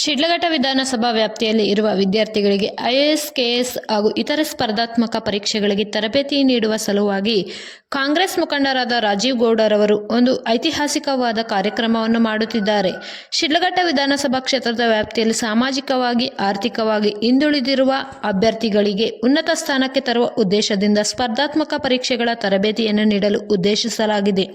ಶಿಡ್ಲಘಟ್ಟ ವಿಧಾನಸಭಾ ವ್ಯಾಪ್ತಿಯಲ್ಲಿ ಇರುವ ವಿದ್ಯಾರ್ಥಿಗಳಿಗೆ ಐಎಎಸ್, ಕೆಎಸ್ ಹಾಗೂ ಇತರೆ ಸ್ಪರ್ಧಾತ್ಮಕ ಪರೀಕ್ಷೆಗಳಿಗೆ ತರಬೇತಿ ನೀಡುವ ಸಲುವಾಗಿ ಕಾಂಗ್ರೆಸ್ ಮುಖಂಡರಾದ ರಾಜೀವ್ ಗೌಡರವರು ಒಂದು ಐತಿಹಾಸಿಕವಾದ ಕಾರ್ಯಕ್ರಮವನ್ನು ಮಾಡುತ್ತಿದ್ದಾರೆ. ಶಿಡ್ಲಘಟ್ಟ ವಿಧಾನಸಭಾ ಕ್ಷೇತ್ರದ ವ್ಯಾಪ್ತಿಯಲ್ಲಿ ಸಾಮಾಜಿಕವಾಗಿ, ಆರ್ಥಿಕವಾಗಿ ಹಿಂದುಳಿದಿರುವ ಅಭ್ಯರ್ಥಿಗಳಿಗೆ ಉನ್ನತ ಸ್ಥಾನಕ್ಕೆ ತರುವ ಉದ್ದೇಶದಿಂದ ಸ್ಪರ್ಧಾತ್ಮಕ ಪರೀಕ್ಷೆಗಳ ತರಬೇತಿಯನ್ನು ನೀಡಲು ಉದ್ದೇಶಿಸಲಾಗಿದೆ.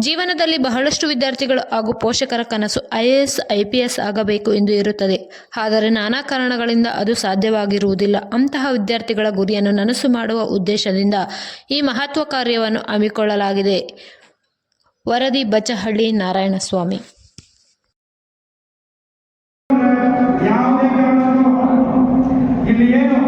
ಜೀವನದಲ್ಲಿ ಬಹಳಷ್ಟು ವಿದ್ಯಾರ್ಥಿಗಳು ಹಾಗೂ ಪೋಷಕರ ಕನಸು I A S, I P S ಆಗಬೇಕು ಎಂದು ಇರುತ್ತದೆ. ಆದರೆ ನಾನಾ ಕಾರಣಗಳಿಂದ ಅದು ಸಾಧ್ಯವಾಗಿರುವುದಿಲ್ಲ. ಅಂತಹ ವಿದ್ಯಾರ್ಥಿಗಳ ಗುರಿಯನ್ನು ನನಸು ಮಾಡುವ ಉದ್ದೇಶದಿಂದ ಈ ಮಹತ್ವ ಕಾರ್ಯವನ್ನು ಹಮ್ಮಿಕೊಳ್ಳಲಾಗಿದೆ. ವರದಿ ಬಚಹಳ್ಳಿ ನಾರಾಯಣಸ್ವಾಮಿ. ಇಲ್ಲಿ ಏನು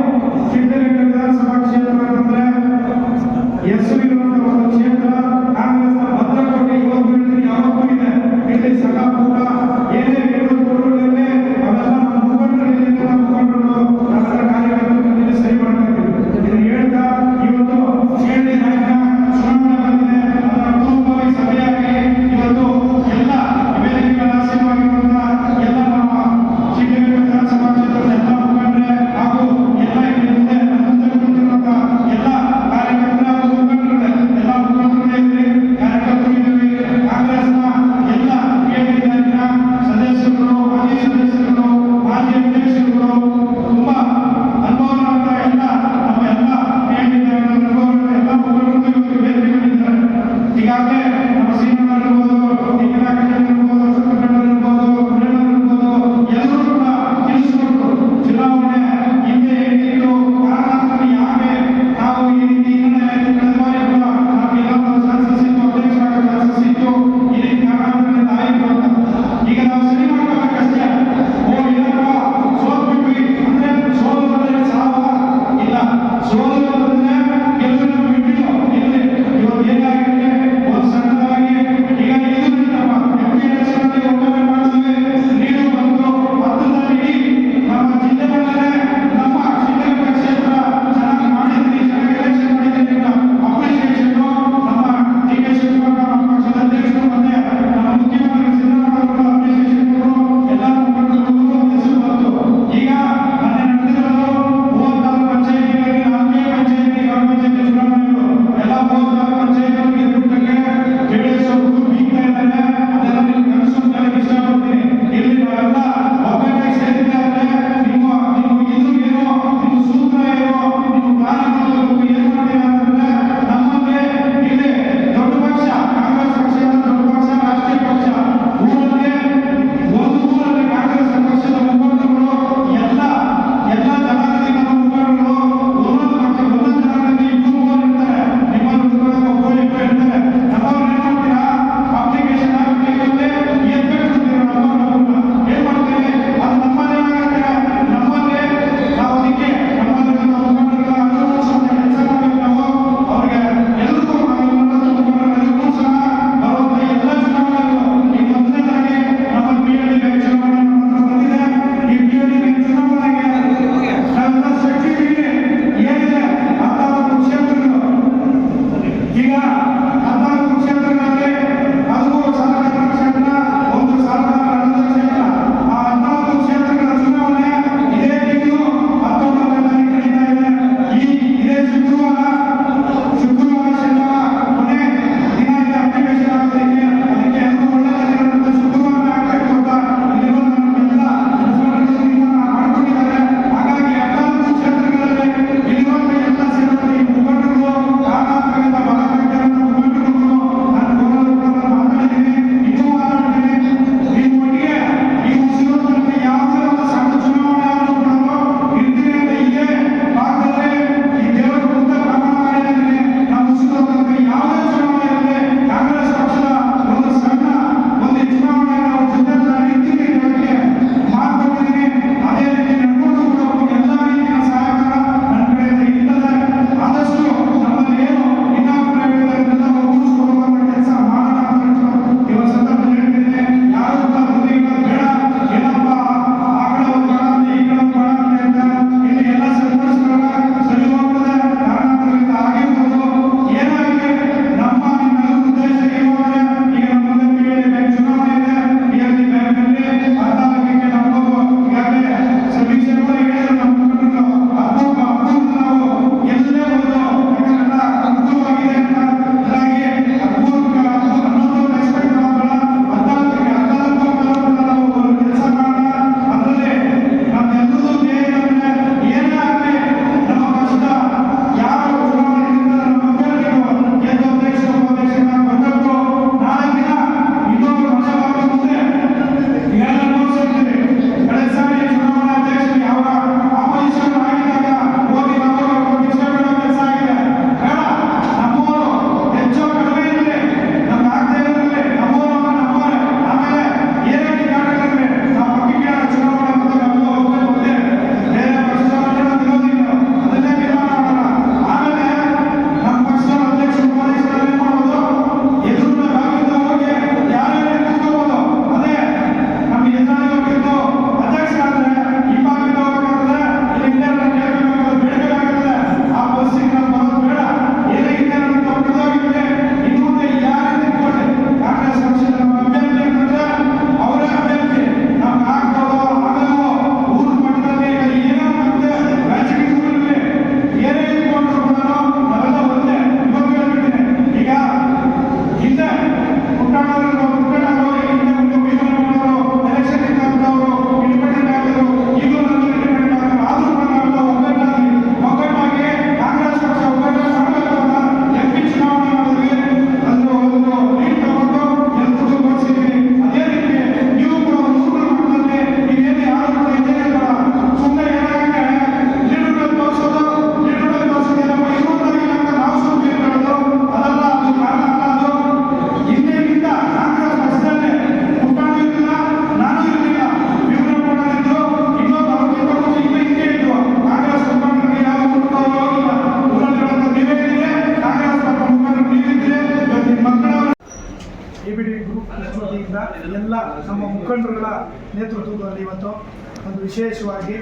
ಇವತ್ತು ಒಂದು ವಿಶೇಷವಾಗಿ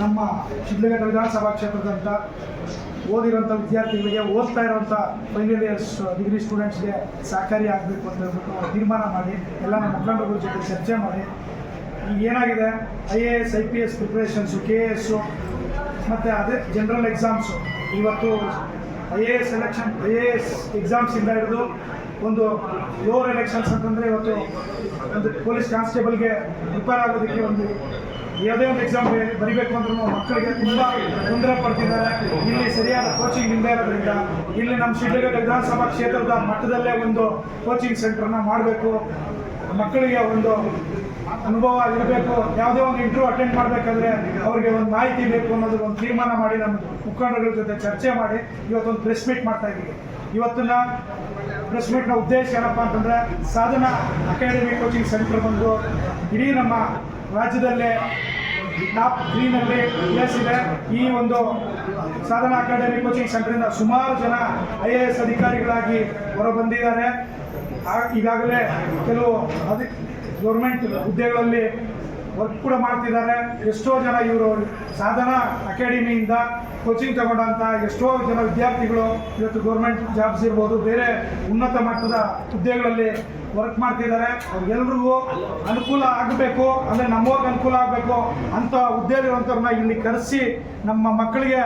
ನಮ್ಮ ಶಿಡ್ಲಘಟ್ಟ ವಿಧಾನಸಭಾ ಕ್ಷೇತ್ರದಂಥ ಓದಿರೋಂಥ ವಿದ್ಯಾರ್ಥಿಗಳಿಗೆ ಓದ್ತಾ ಇರುವಂಥ ಫೈನಲ್ ಇಯರ್ಸ್ ಡಿಗ್ರಿ ಸ್ಟೂಡೆಂಟ್ಸ್ಗೆ ಸಹಕಾರಿ ಆಗಬೇಕು ಅಂತ ಹೇಳ್ಬಿಟ್ಟು ತೀರ್ಮಾನ ಮಾಡಿ, ಎಲ್ಲ ನಮ್ಮ ಜೊತೆ ಚರ್ಚೆ ಮಾಡಿ. ಈಗ ಏನಾಗಿದೆ? I A S I P S preparations K A S ಮತ್ತು ಅದೇ ಜನರಲ್ ಎಕ್ಸಾಮ್ಸು ಇವತ್ತು I A S election I A S ಎಕ್ಸಾಮ್ಸಿಂದ ಹಿಡಿದು ಒಂದು ಲೋವರ್ ಎಲೆಕ್ಷನ್ಸ್ ಅಂತಂದರೆ ಇವತ್ತು ಒಂದು ಪೊಲೀಸ್ ಕಾನ್ಸ್ಟೇಬಲ್ಗೆ ರಿಪೇರ್ ಆಗೋದಕ್ಕೆ ಒಂದು ಯಾವುದೇ ಒಂದು ಎಕ್ಸಾಮ್ ಬರಿಬೇಕು ಅಂದ್ರೂ ಮಕ್ಕಳಿಗೆ ತುಂಬ ತೊಂದರೆ ಪಡ್ತಿದ್ದಾರೆ. ಇಲ್ಲಿ ಸರಿಯಾದ ಕೋಚಿಂಗ್ ಇಲ್ಲದೆ ಇರೋದ್ರಿಂದ ಇಲ್ಲಿ ನಮ್ಮ ಶಿಡ್ಲಘಟ್ಟ ವಿಧಾನಸಭಾ ಕ್ಷೇತ್ರದ ಮಟ್ಟದಲ್ಲೇ ಒಂದು ಕೋಚಿಂಗ್ ಸೆಂಟರ್ನ ಮಾಡಬೇಕು. ಮಕ್ಕಳಿಗೆ ಒಂದು ಅನುಭವ ಇರಬೇಕು. ಯಾವುದೇ ಒಂದು ಇಂಟರ್ವ್ಯೂ ಅಟೆಂಡ್ ಮಾಡಬೇಕಾದ್ರೆ ಅವ್ರಿಗೆ ಒಂದು ಮಾಹಿತಿ ಬೇಕು ಅನ್ನೋದು ಒಂದು ತೀರ್ಮಾನ ಮಾಡಿ ನಮ್ಮ ಮುಖಂಡರುಗಳ ಜೊತೆ ಚರ್ಚೆ ಮಾಡಿ ಇವತ್ತೊಂದು ಪ್ರೆಸ್ ಮೀಟ್ ಮಾಡ್ತಾ ಇದ್ದೀವಿ. ಇವತ್ತಿನ ಪ್ರೆಸ್ ಮೀಟ್ನ ಉದ್ದೇಶ ಏನಪ್ಪ ಅಂತಂದರೆ ಸಾಧನ ಅಕಾಡೆಮಿ ಕೋಚಿಂಗ್ ಸೆಂಟರ್ ಬಂದು ಇಡೀ ನಮ್ಮ ರಾಜ್ಯದಲ್ಲೇ ಟಾಪ್ ತ್ರೀನಲ್ಲಿ ಪ್ಲೇಸ್ ಇದೆ. ಈ ಒಂದು ಸಾಧನ ಅಕಾಡೆಮಿ ಕೋಚಿಂಗ್ ಸೆಂಟರಿಂದ ಸುಮಾರು ಜನ ಐ ಎ ಎಸ್ ಅಧಿಕಾರಿಗಳಾಗಿ ಹೊರಬಂದಿದ್ದಾರೆ. ಈಗಾಗಲೇ ಕೆಲವು ಅದಕ್ಕೆ ಗೌರ್ಮೆಂಟ್ ಹುದ್ದೆಗಳಲ್ಲಿ ವರ್ಕ್ ಕೂಡ ಮಾಡ್ತಿದ್ದಾರೆ. ಎಷ್ಟೋ ಜನ ಇವರು ಸಾಧನ ಅಕಾಡೆಮಿಯಿಂದ ಕೋಚಿಂಗ್ ತಗೊಂಡಂತ ಎಷ್ಟೋ ಜನ ವಿದ್ಯಾರ್ಥಿಗಳು ಇವತ್ತು ಗೌರ್ಮೆಂಟ್ ಜಾಬ್ಸ್ ಇರ್ಬೋದು, ಬೇರೆ ಉನ್ನತ ಮಟ್ಟದ ಹುದ್ದೆಗಳಲ್ಲಿ ವರ್ಕ್ ಮಾಡ್ತಿದ್ದಾರೆ. ಅವ್ರಿಗೆಲ್ರಿಗೂ ಅನುಕೂಲ ಆಗಬೇಕು, ಅಂದರೆ ನಮ್ಮವ್ರಿಗೆ ಅನುಕೂಲ ಆಗಬೇಕು ಅಂತ ಹುದ್ದೆಲಿರುವಂಥವ್ರನ್ನ ಇಲ್ಲಿ ಕರೆಸಿ ನಮ್ಮ ಮಕ್ಕಳಿಗೆ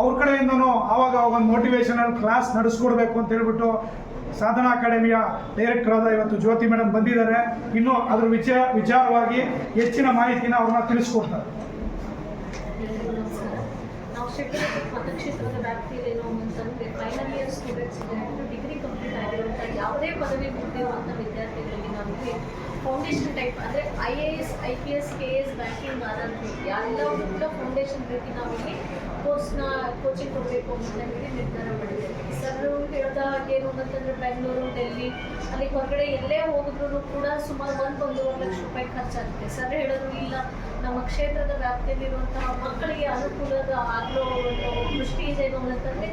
ಅವ್ರ ಕಡೆಯಿಂದನೂ ಆವಾಗ ಒಂದು ಮೋಟಿವೇಶನಲ್ ಕ್ಲಾಸ್ ನಡೆಸ್ಕೊಡ್ಬೇಕು ಅಂತ ಹೇಳ್ಬಿಟ್ಟು ಸಾಧನಾ ಅಕಾಡೆಮಿಯ ಡೈರೆಕ್ಟರ್ ಆದ ಇವತ್ತು ಜ್ಯೋತಿ ಮೇಡಮ್ ಬಂದಿದ್ದಾರೆ. ಇನ್ನು ಅದ್ರ ವಿಚಾರ, ವಿಚಾರವಾಗಿ ಹೆಚ್ಚಿನ ಮಾಹಿತಿನ ಅವ್ರನ್ನ ತಿಳಿಸ್ಕೊಡ್ತಾರೆ. ಮತಕ್ಷೇತ್ರದ ವ್ಯಾಪ್ತಿಯಲ್ಲಿ ಏನು ಅಂತಂದರೆ final year students degree complete ಆಗಿರುವಂಥ ಯಾವುದೇ ಪದವಿ ಮುಗಿದಿರುವಂಥ ವಿದ್ಯಾರ್ಥಿಗಳಿಗೆ ನಾವಿಲ್ಲಿ ಫೌಂಡೇಶನ್ ಟೈಪ್ ಅಂದರೆ I A S I P S K S banking ಎಲ್ಲ ಕೂಡ ಫೌಂಡೇಶನ್ ರೀತಿ ನಾವಿಲ್ಲಿ ಕೋರ್ಸ್ನ ಕೋಚಿಂಗ್ ಕೊಡಬೇಕು ಅಂತ ಹೇಳಿ ನಿರ್ಧಾರ ಮಾಡಿದೆ. ಸರ್ ಹೇಳ್ದ ಏನು ಅಂತಂದರೆ ಬೆಂಗಳೂರು, ಡೆಲ್ಲಿ, ಅಲ್ಲಿ ಹೊರಗಡೆ ಎಲ್ಲೇ ಹೋಗಿದ್ರು ಕೂಡ ಸುಮಾರು ಒಂದು, ಒಂದೂವರೆ ಲಕ್ಷ ರೂಪಾಯಿ ಖರ್ಚಾಗುತ್ತೆ. ಸರ್ ಹೇಳೋದು ಇಲ್ಲ. ನಮ್ಮ ಕ್ಷೇತ್ರದ ವ್ಯಾಪ್ತಿಯಲ್ಲಿರುವಂತಹ ಮಕ್ಕಳಿಗೆ ಅನುಕೂಲದ ಆಗಲೋ ದೃಷ್ಟಿ ಇದೆ ಏನು ಅಂತಂದರೆ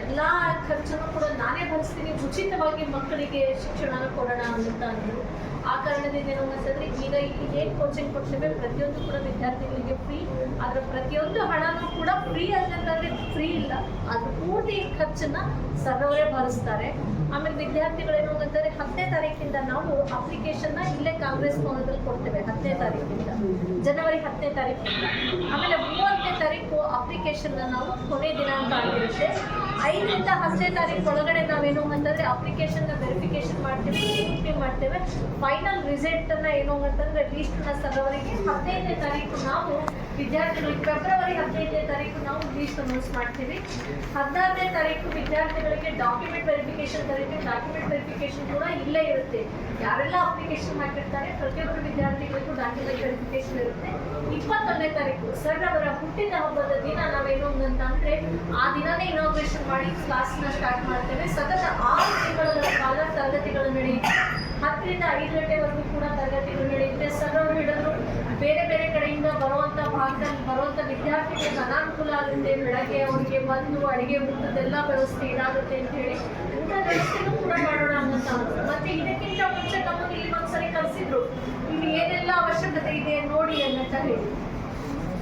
ಎಲ್ಲ ಖರ್ಚನ್ನು ಕೂಡ ನಾನೇ ಭರಿಸ್ತೀನಿ. ಉಚಿತವಾಗಿ ಮಕ್ಕಳಿಗೆ ಶಿಕ್ಷಣನ ಕೊಡೋಣ ಅಂತ ಅಂದರು. ಆ ಕಾರಣದಿಂದ ಏನು ಅನ್ಸಿದ್ರೆ ಈಗ ಏನು ಕೋಚಿಂಗ್ ಕೊಡ್ತೇವೆ ಪ್ರತಿಯೊಂದು ಕೂಡ ವಿದ್ಯಾರ್ಥಿಗಳಿಗೆ ಫ್ರೀ ಅದರ ಪ್ರತಿಯೊಂದು ಹಣನೂ ಕೂಡ ಫ್ರೀ ಅಂತಂದರೆ ಫ್ರೀ ಇಲ್ಲ. ಅದ್ರ ಪೂರ್ತಿ ಖರ್ಚನ್ನ ಸರ್ವರೇ ಭರಿಸ್ತಾರೆ. ಆಮೇಲೆ ವಿದ್ಯಾರ್ಥಿಗಳೇನು ಅಂತಂದರೆ ಹತ್ತನೇ ತಾರೀಕಿಂದ ನಾವು ಅಪ್ಲಿಕೇಶನ್ನ ಇಲ್ಲೇ ಕಾಂಗ್ರೆಸ್ ಭವನದಲ್ಲಿ ಕೊಡ್ತೇವೆ ಹತ್ತನೇ ತಾರೀಕಿಂದ. ಜನವರಿ ಹತ್ತನೇ ತಾರೀಕಿಂದ ಆಮೇಲೆ ಮೂವತ್ತನೇ ತಾರೀಕು ಅಪ್ಲಿಕೇಶನ್ ನಾವು ಕೊನೆ ದಿನಾಂಕ ಆಗಿರುತ್ತೆ. ಐದರಿಂದ ಹತ್ತನೇ ತಾರೀಕು ಒಳಗಡೆ ನಾವೇನು ಅಂತಂದರೆ ಅಪ್ಲಿಕೇಶನ್ನ ವೆರಿಫಿಕೇಶನ್ ಮಾಡ್ತೇವೆ ಮಾಡ್ತೇವೆ. ಫೈನಲ್ ರಿಸಲ್ಟನ್ನು ಏನು ಅಂತಂದರೆ ಲೀಸ್ಟ್ ಸರ್ವರಿಗೆ ಹದಿನೈದನೇ ತಾರೀಕು ನಾವು ವಿದ್ಯಾರ್ಥಿಗಳಿಗೆ ಫೆಬ್ರವರಿ ಹದಿನೈದನೇ ತಾರೀಕು ನಾವು ಲೀಸ್ಟ್ ಅನೌನ್ಸ್ ಮಾಡ್ತೀವಿ. ಹದಿನಾರನೇ ತಾರೀಕು ವಿದ್ಯಾರ್ಥಿಗಳಿಗೆ ಡಾಕ್ಯುಮೆಂಟ್ ವೆರಿಫಿಕೇಶನ್ ಕರೀತೀವಿ ಡಾಕ್ಯುಮೆಂಟ್ ವೆರಿಫಿಕೇಶನ್ ಕೂಡ ಇಲ್ಲೇ ಇರುತ್ತೆ. ಯಾರೆಲ್ಲ ಅಪ್ಲಿಕೇಶನ್ ಹಾಕಿರ್ತಾರೆ, ಪ್ರತಿಯೊಬ್ಬರು ವಿದ್ಯಾರ್ಥಿಗಳಿಗೂ ಡಾಕ್ಯುಮೆಂಟ್ ವೆರಿಫಿಕೇಶನ್ ಇರುತ್ತೆ. ಇಪ್ಪತ್ತೊಂದನೇ ತಾರೀಕು, ಸರ್ ಅವರ ಹುಟ್ಟಿದ ಹಬ್ಬದ ದಿನ ನಾವೇನು ಅಂತ ಅಂದ್ರೆ, ಆ ದಿನನೇ ಇನಾಗ್ರೇಷನ್ ಮಾಡಿ ಕ್ಲಾಸ್ನ ಸ್ಟಾರ್ಟ್ ಮಾಡ್ತೇವೆ. ಸತತ ಆರು ತಿಂಗಳ ಕಾಲ ತರಗತಿಗಳು ನಡೆಯುತ್ತೆ. ಹತ್ತರಿಂದ ಐದು ಗಂಟೆವರೆಗೂ ಕೂಡ ತರಗತಿಗಳು ನಡೆಯುತ್ತೆ. ಸರ್ ಅವರು ಹೇಳಿದ್ರು ಬೇರೆ ಬೇರೆ ಕಡೆಯಿಂದ ಬರುವಂತ ಭಾಗದಲ್ಲಿ ಬರುವಂತ ವಿದ್ಯಾರ್ಥಿಗಳಿಗೆ ಅನಾನುಕೂಲ ಆಗುತ್ತೆ ಬೆಳಗ್ಗೆ ಅವರಿಗೆ ಬಂದು ಅಡಿಗೆ ಊಟದೆಲ್ಲ ವ್ಯವಸ್ಥೆ ಇದಾಗುತ್ತೆ ಅಂತ ಹೇಳಿ ಊಟ ವ್ಯವಸ್ಥೆನೂ ಕೂಡ ಮಾಡೋಣ ಅಂದ್ರು. ಮತ್ತೆ ಇದಕ್ಕಿಂತ ಮುಂಚೆ ನಮ್ಮನ್ನು ಇಲ್ಲಿ ಒಂದ್ಸರಿ ಕರೆಸಿದ್ರು. ಇಲ್ಲಿ ಏನೆಲ್ಲ ಅವಶ್ಯಕತೆ ಇದೆ ನೋಡಿ ಅಂತ ಹೇಳಿ.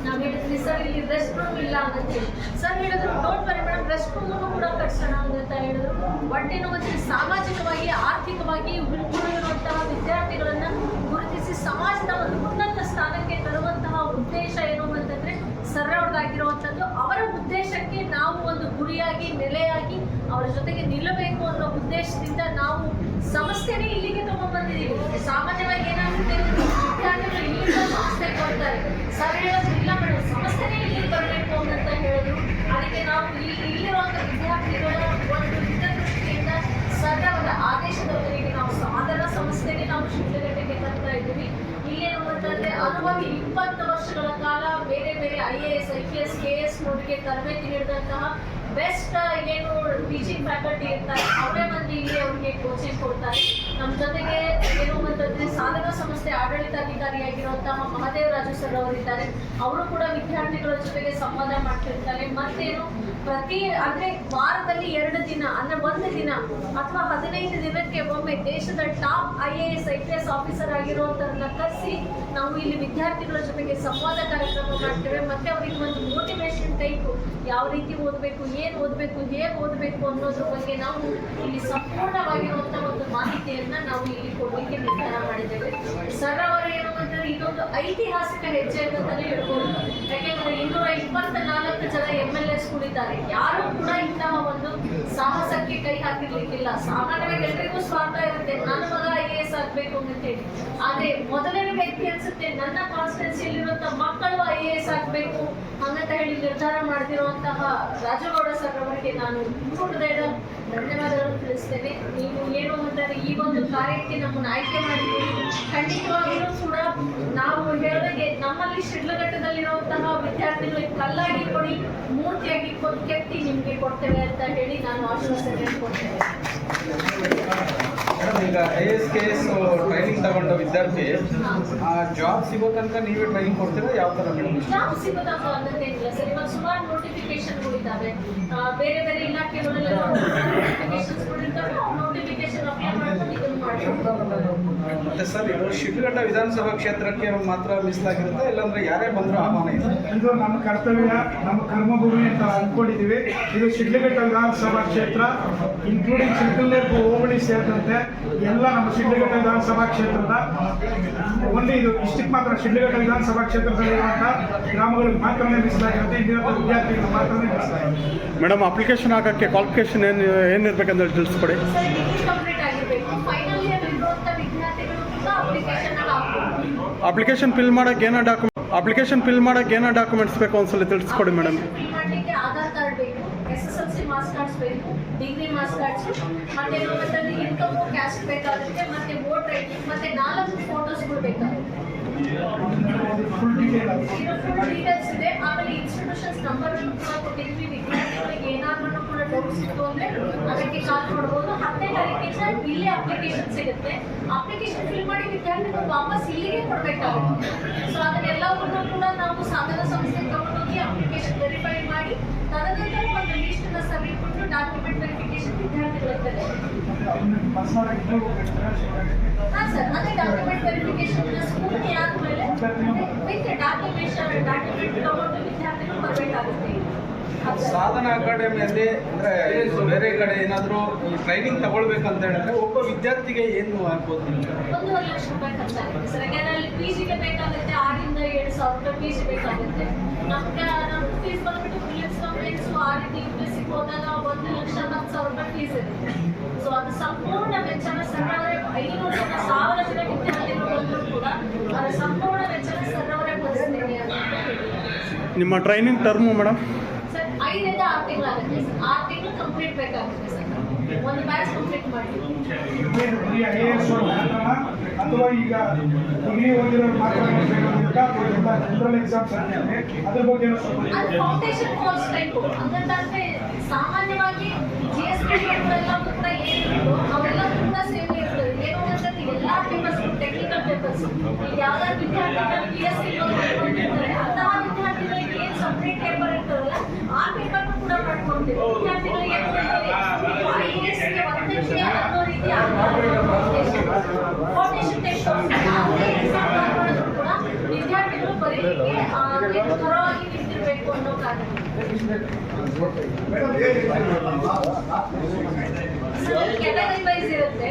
ನಾವು ಹೇಳಿದ್ವಿ, ಸರ್, ಇಲ್ಲಿ ರೆಸ್ಟ್ ರೂಮ್ ಇಲ್ಲ ಅಂತ ಹೇಳಿ. ಸರ್ ಹೇಳಿದ್ರು don't worry madam rest room ಕೂಡ ಕಟ್ಸೋಣ ಅಂತ ಹೇಳಿದ್ರು. ಬಟ್ಟೆ ಒಂದು ಸಾಮಾಜಿಕವಾಗಿ, ಆರ್ಥಿಕವಾಗಿ ಉಳಿದಿರುವಂತಹ ವಿದ್ಯಾರ್ಥಿಗಳನ್ನ ಗುರುತಿಸಿ, ಸಮಾಜದ ಒಂದು ಉನ್ನತ ಉದ್ದೇಶ ಏನು ಅಂತಂದ್ರೆ ಸರ್ ಅವ್ರದ್ದಾಗಿರುವಂಥದ್ದು ಅವರ ಉದ್ದೇಶಕ್ಕೆ ನಾವು ಒಂದು ಗುರಿಯಾಗಿ, ನೆಲೆಯಾಗಿ ಅವರ ಜೊತೆಗೆ ನಿಲ್ಲಬೇಕು ಅನ್ನೋ ಉದ್ದೇಶದಿಂದ ನಾವು ಸಮಸ್ಯೆನೇ ಇಲ್ಲಿಗೆ ತಗೊಂಡ್ಬಂದಿದ್ದೀವಿ. ಸಾಮಾನ್ಯವಾಗಿ ಏನಾಗುತ್ತೆ ವಿದ್ಯಾರ್ಥಿಗಳು ಇಲ್ಲಿಂದ ಸಂಸ್ಥೆಗೆ ಕೊಡ್ತಾರೆ ಸರ್ ಹೇಳೋದು ಇಲ್ಲ ಮೇಡಮ್, ಸಮಸ್ಯೆನೇ ಇಲ್ಲಿಗೆ ಬರಬೇಕು ಅಂತ ಹೇಳಿದ್ರು ಅದಕ್ಕೆ ನಾವು ಇಲ್ಲಿ ಇಲ್ಲಿರುವಂಥ ವಿದ್ಯಾರ್ಥಿಗಳ ಒಂದು ಹಿತದೃಷ್ಟಿಯಿಂದ ಸರ್ ಅವರ ಆದೇಶದ ಮೇರೆಗೆ ನಾವು ಸಮಾಧಾನ ಸಂಸ್ಥೆಗೆ ನಾವು ಶಿಕ್ಷಕರಿಗೆ ತರ್ತಾ ಇದ್ದೀವಿ ಇಲ್ಲೇನು ಅಂತಂದ್ರೆ ಅನುಭವಿ ಇಪ್ಪತ್ತು ವರ್ಷಗಳ ಕಾಲ ಬೇರೆ ಬೇರೆ I A S I P S K A ನೋಡಿಗೆ ತರಬೇತಿ ನೀಡಿದಂತಹ ಬೆಸ್ಟ್ ಏನು ಟೀಚಿಂಗ್ ಫ್ಯಾಕಲ್ಟಿ ಇರ್ತಾರೆ ಅವರೇ ಬಂದು ಇಲ್ಲಿ ಅವ್ರಿಗೆ ಕೋಚಿಂಗ್ ಕೊಡ್ತಾರೆ. ನಮ್ಮ ಜೊತೆಗೆ ಏನು ಅಂತಂದ್ರೆ ಸಾಧನ ಸಂಸ್ಥೆ ಆಡಳಿತಾಧಿಕಾರಿಯಾಗಿರುವಂತಹ ಮಹಾದೇವ ರಾಜು ಸರ್ ಅವರಿದ್ದಾರೆ. ಅವರು ಕೂಡ ವಿದ್ಯಾರ್ಥಿಗಳ ಜೊತೆಗೆ ಸಂವಾದ ಮಾಡ್ತಿರ್ತಾರೆ. ಮತ್ತೇನು ಪ್ರತಿ, ಅಂದ್ರೆ ವಾರದಲ್ಲಿ ಎರಡು ದಿನ, ಅಂದ್ರೆ ಒಂದು ದಿನ ಅಥವಾ ಹದಿನೈದು ದಿನಕ್ಕೆ ಒಮ್ಮೆ ದೇಶದ top I A S I P S officer ಆಗಿರುವಂತರನ್ನ ಕರೆಸಿ ನಾವು ಇಲ್ಲಿ ವಿದ್ಯಾರ್ಥಿಗಳ ಜೊತೆಗೆ ಸಂವಾದ ಕಾರ್ಯಕ್ರಮ ಮಾಡ್ತೇವೆ. ಮತ್ತೆ ಅವರಿಗೆ ಒಂದು ಮೋಟಿವೇಶನ್ ಟೈಪ್ ಯಾವ ರೀತಿ ಓದಬೇಕು, ಏನು ಓದಬೇಕು, ಹೇಗೆ ಓದಬೇಕು ಅನ್ನೋದ್ರ ಬಗ್ಗೆ ನಾವು ಇಲ್ಲಿ ಸಂಪೂರ್ಣವಾಗಿರುವಂತಹ ಒಂದು ಮಾಹಿತಿಯನ್ನ ನಾವು ಇಲ್ಲಿ ಕೊಡಲಿಕ್ಕೆ ನಿರ್ಧಾರ ಮಾಡಿದ್ದೇವೆ. ಸರ್ ಅವರು ಏನು ಇದೊಂದು ಐತಿಹಾಸಿಕ ಹೆಜ್ಜೆ ಅಂತಲೇ ಹೇಳ್ಬೋದು. ಯಾಕೆಂದ್ರೆ ಇನ್ನೂರ ಇಪ್ಪತ್ತ ನಾಲ್ಕು ಜನ ಎಂ ಎಲ್ ಎಸ್ ಕೂಡಿದ್ದಾರೆ ಯಾರು ಕೂಡ ಇಂತಹ ಕೈ ಹಾಕಿರ್ಲಿಕ್ಕಿಲ್ಲ. ಸಾಮಾನ್ಯವಾಗಿ ಎಲ್ರಿಗೂ ಸ್ವಾರ್ಥ ಇರುತ್ತೆ. ನನ್ನ ಮಗ ಐ ಎ ಎಸ್ ಆಗ್ಬೇಕು ಅಂತೇಳಿ. ಆದ್ರೆ ಮೊದಲನೇ ವ್ಯಕ್ತಿ ಅನ್ಸುತ್ತೆ, ನನ್ನ ಕಾನ್ಸ್ಟಿಟ್ಯೂನ್ಸಿಯಲ್ಲಿರುವಂತಹ ಮಕ್ಕಳು ಐ ಎ ಎಸ್ ಆಗ್ಬೇಕು ಹಂಗಂತ ಹೇಳಿ ನಿರ್ಧಾರ ಮಾಡಿದಿರುವಂತಹ ರಾಜಗೌಡ ಸರ್ ಅವರಿಗೆ ನಾನು ಹೃದಯದ ಧನ್ಯವಾದಗಳನ್ನು ತಿಳಿಸ್ತೇನೆ. ನೀವು ಏನು ಅಂತಾರೆ, ಈ ಒಂದು ಕಾರ್ಯಕ್ಕೆ ನಮ್ಮನ್ನು ಆಯ್ಕೆ ಮಾಡಿದ್ದೀರಿ. ಖಂಡಿತವಾಗಿಯೂ ಕೂಡ ನಾವು ಹೇಳಿದಾಗೆ ನಮ್ಮಲ್ಲಿ ಶಿಡ್ಲಘಟ್ಟದಲ್ಲಿರುವಂತಹ ವಿದ್ಯಾರ್ಥಿಗಳಿಗೆ ಕಲ್ಲಾಗಿ ಕೊಡಿ ಮೂರ್ತಿಯಾಗಿ ಕೊಟ್ಟು ಕೆತ್ತಿ ನಿಮಗೆ ಕೊಡ್ತೇವೆ ಅಂತ ಹೇಳಿ ನಾನು ಆಶ್ವಾಸನೆ ಈಗ I S K S training ತಗೊಂಡ ವಿದ್ಯಾರ್ಥಿ ಆ ಜಾಬ್ ಸಿಗೋ ತನಕ ನೀವೇ ಟ್ರೈನಿಂಗ್ ಕೊಡ್ತೀರಾ? ಯಾವ ಥರ ಮೇಡಮ್? ಸುಮಾರು ನೋಟಿಫಿಕೇಶನ್ಗಳು ಆ, ಬೇರೆ ಬೇರೆ ಇಲಾಖೆಗಳಲ್ಲಿ ಆ ನೋಟಿಫಿಕೇಶನ್ ಮತ್ತೆ ಸರ್ ಇದು ಶಿಡ್ಲಘಟ್ಟ ವಿಧಾನಸಭಾ ಕ್ಷೇತ್ರಕ್ಕೆ ಮಾತ್ರ ಮೀಸಲಾಗಿರುತ್ತೆ? ಇಲ್ಲಾಂದ್ರೆ ಯಾರೇ ಬಂದರೂ ಆಹ್ವಾನ ಇದೆ? ಇದು ನಮ್ಮ ಕರ್ತವ್ಯ ನಮ್ಮ ಕರ್ಮಭೂಮಿ ಅಂತ ಅಂದ್ಕೊಂಡಿದ್ದೀವಿ ಇದು ಶಿಡ್ಲಘಟ್ಟ ವಿಧಾನಸಭಾ ಕ್ಷೇತ್ರ ಇನ್ಕ್ಲೂಡಿಂಗ್ ಚಿಕ್ಕಲ್ಲೇರ್ಪು ಹೋಬಳಿ ಸೇರಿದಂತೆ ಎಲ್ಲ ನಮ್ಮ ಶಿಡ್ಲಘಟ್ಟ ವಿಧಾನಸಭಾ ಕ್ಷೇತ್ರದ ಒಂದು ಇದು ಇಷ್ಟಕ್ಕೆ ಮಾತ್ರ ಶಿಡ್ಲಘಟ್ಟ ವಿಧಾನಸಭಾ ಕ್ಷೇತ್ರದಲ್ಲಿರುವಂತಹ ಗ್ರಾಮಗಳಿಗೆ ಮಾತ್ರನೇ ಮೀಸಲಾಗಿರುತ್ತೆ. ಇಲ್ಲಿ ವಿದ್ಯಾರ್ಥಿಗಳು ಮಾತ್ರನೇ ಮೀಸಲಾಗಿರುತ್ತೆ. ಮೇಡಮ್ ಅಪ್ಲಿಕೇಶನ್ ಹಾಕೋಕ್ಕೆ ಕ್ವಾಲಿಫಿಕೇಶನ್ ಏನು ಏನಿರ್ಬೇಕಂತ ತಿಳಿಸ್ಕೊಡಿ. ಅಪ್ಲಿಕೇಶನ್ ಫಿಲ್ ಮಾಡೋಕ್ಕೆ ಏನೋ ಡಾಕ್ಯುಮೆಂಟ್ ಅಪ್ಲಿಕೇಶನ್ ಫಿಲ್ ಮಾಡಕ್ಕೆ ಏನೋ ಡಾಕ್ಯುಮೆಂಟ್ಸ್ ಬೇಕು ಒಂದ್ಸಲ ತಿಳಿಸ್ಕೊಡಿ ಮೇಡಮ್ ಮಾಡಲಿಕ್ಕೆ ಆಧಾರ್ ಕಾರ್ಡ್ ಬೇಕು S S L C marks cards ಬೇಕು ಡಿಗ್ರಿ ಮಾರ್ಕ್ಸ್ ಕಾರ್ಡ್ಸ್ ಮತ್ತೆ ಮತ್ತೆ ಇನ್ಕಮ್ ಬೇಕಾಗುತ್ತೆ ಮತ್ತೆ ವೋಟ್ ಐ ಡಿ ಮತ್ತೆ ನಾಲ್ಕು ಫೋಟೋಸ್ಗಳು ಬೇಕಾಗುತ್ತೆ. ಫುಲ್ ಡೀಟೇಲ್ ಫುಲ್ ಡೀಟೇಲ್ಸ್ ಇದೆ. ಆಮೇಲೆ ಇನ್ಸ್ಟಿಟ್ಯೂಷನ್ಸ್ ನಂಬರ್ ಕೂಡ ಕೊಟ್ಟಿದ್ವಿ ಇತ್ತು ಅಂದ್ರೆ ಅದಕ್ಕೆ ಕಾಲ್ ಮಾಡ್ಬೋದು. ಹತ್ತನೇ ತಾರೀಕಿಂದ ಇಲ್ಲಿ ಅಪ್ಲಿಕೇಶನ್ ಸಿಗುತ್ತೆ. ಅಪ್ಲಿಕೇಶನ್ ಫಿಲ್ ಮಾಡಿ ವಿದ್ಯಾರ್ಥಿಗಳು ವಾಪಸ್ ಇಲ್ಲಿಗೆ ಕೊಡಬೇಕಾಗುತ್ತೆ. ಸೊ ಅದನ್ನೆಲ್ಲವನ್ನೂ ಕೂಡ ನಾವು ಸಾಧನ ಸಂಸ್ಥೆಗೆ ತಗೊಂಡೋಗಿ ಅಪ್ಲಿಕೇಶನ್ ವೆರಿಫೈ ಮಾಡಿ, ತದನಂತರ ಒಂದು ಲೀಸ್ಟನ್ನ ಸಬ್ಮಿಟ್ ಕೊಟ್ಟು ಡಾಕ್ಯುಮೆಂಟ್ ವೆರಿಫಿಕೇಶನ್ ವಿದ್ಯಾರ್ಥಿಗಳಿರ್ತಾರೆ ಹಾಂ ಸರ್ ಅದೇ ಡಾಕ್ಯುಮೆಂಟ್ ವೆರಿಫಿಕೇಶನ್ ಸ್ಕೂಲ್ಗೆ ಆದಮೇಲೆ ವಿತ್ ಡಾಕ್ಯುಮೆಂಟೇಶನ್ ಡಾಕ್ಯುಮೆಂಟ್ ತಗೊಂಡು ವಿದ್ಯಾರ್ಥಿಗಳು ಬರಬೇಕಾಗುತ್ತೆ. ಸಾಧನ ಅಕಾಡೆಮಿಯಲ್ಲಿ ಅಂದ್ರೆ ಬೇರೆ ಕಡೆ ಏನಾದರೂ ಈ ಟ್ರೈನಿಂಗ್ ತಗೊಳ್ಬೇಕಂತ ಹೇಳಿದ್ರೆ ಒಬ್ಬ ವಿದ್ಯಾರ್ಥಿಗೆ ಏನು ಆಗ್ಬೋದು ನಿಮ್ಗೆ? ಒಂದೂವರೆ ಲಕ್ಷ ರೂಪಾಯಿ ಖರ್ಚಾಗುತ್ತೆ ಸರ್. ಯಾಕಂದ್ರೆ ಅಲ್ಲಿ ಪಿ ಜಿಗೆ ಬೇಕಾಗುತ್ತೆ ಆರಿಂದ ಏಳು ಸಾವಿರ ರೂಪಾಯಿ ಪಿ ಜಿ ಬೇಕಾಗುತ್ತೆ. ನಮ್ಗೆ ನಮ್ಮ ಫೀಸ್ ಬಂದ್ಬಿಟ್ಟು ಫಿಲಿಪ್ಸ್ ಕಂಪ್ಲೇಂಟ್ಸು ಆ ರೀತಿ ಯು ಪಿ ಸಿಗೆ ಹೋದಾಗ ಒಂದು ಲಕ್ಷ ಹತ್ತು ಸಾವಿರ ರೂಪಾಯಿ ಫೀಸ್ ಇರುತ್ತೆ. ಸೊ ಅದು ಸಂಪೂರ್ಣ ವೆಚ್ಚನ ಸರ್ವರೇ ಐನೂರು ಜನ ಸಾವಿರ ಜನ ವಿದ್ಯಾರ್ಥಿಗಳು ಬಂದರೂ ಕೂಡ ಅದರ ಸಂಪೂರ್ಣ ವೆಚ್ಚನ ಸರ್ವರೇ ಭರಿಸ್ತೀನಿ ಅಂತ ನಿಮ್ಮ ಟ್ರೈನಿಂಗ್ ಟರ್ಮು ಮೇಡಮ್ ಸರ್ ಐದರಿಂದ ಆರು ತಿಂಗಳಾಗುತ್ತೆ ಸರ್ ಆರು ತಿಂಗಳು ಕಂಪ್ಲೀಟ್ ಬೇಕಾಗುತ್ತೆ ಸರ್ ಒಂದು ಬ್ಯಾಚ್ ಕಂಪ್ಲೀಟ್ ಮಾಡಿ. ಏನು ಬರೀ ಐ ಎ ಎಸ್ ಅಥವಾ ಈಗ ಡಿಗ್ರಿ ಓದಿರೋ ಮಾತ್ರ ಬೇಕಾ ಅಥವಾ ಜನರಲ್ ಎಕ್ಸಾಮ್ಸ್ ಅದ್ರ ಬಗ್ಗೆ ಸ್ವಲ್ಪ ಅದು ಫೌಂಡೇಶನ್ ಕೋರ್ಸ್ ಟೈಪ್ ಹಂಗಂತಂದ್ರೆ ಸಾಮಾನ್ಯವಾಗಿ ಜಿ ಎಸ್ ಟಿ ಎಲ್ಲವೂ ಕೂಡ ಏನಿತ್ತು ಅವೆಲ್ಲ ಕೂಡ ಸೇಮ್ ಇರ್ತದೆ ಏನು ಅಂತಂದ್ರೆ ಎಲ್ಲ ಪೇಪರ್ಸ್ ಟೆಕ್ನಿಕಲ್ ಪೇಪರ್ಸ್ ಈಗ ಯಾವ್ದಾದ್ರು ವಿದ್ಯಾರ್ಥಿಗಳು ಪಿ ಎಸ್ ಸಿ ಮಾಡ್ಕೊಂಡಿರ್ತಾರೆ ಅಂತಹ ವಿದ್ಯಾರ್ಥಿಗಳಿಗೆ ಏನು ಸಪ್ರೇಟ್ ಪೇಪರ್ ಇರ್ತದಲ್ಲ, ಆ ಪೇಪರ್ನು ಕೂಡ ಮಾಡ್ಕೊಂತೀವಿ ವಿದ್ಯಾರ್ಥಿಗಳಿಗೆ ವಿದ್ಯಾರ್ಥಿಗಳು ಬರೀಲಿಕ್ಕೆ ಪರವಾಗಿ ನಿಂತಿರ್ಬೇಕು ಅನ್ನೋ ಕಾರಣ ಇರುತ್ತೆ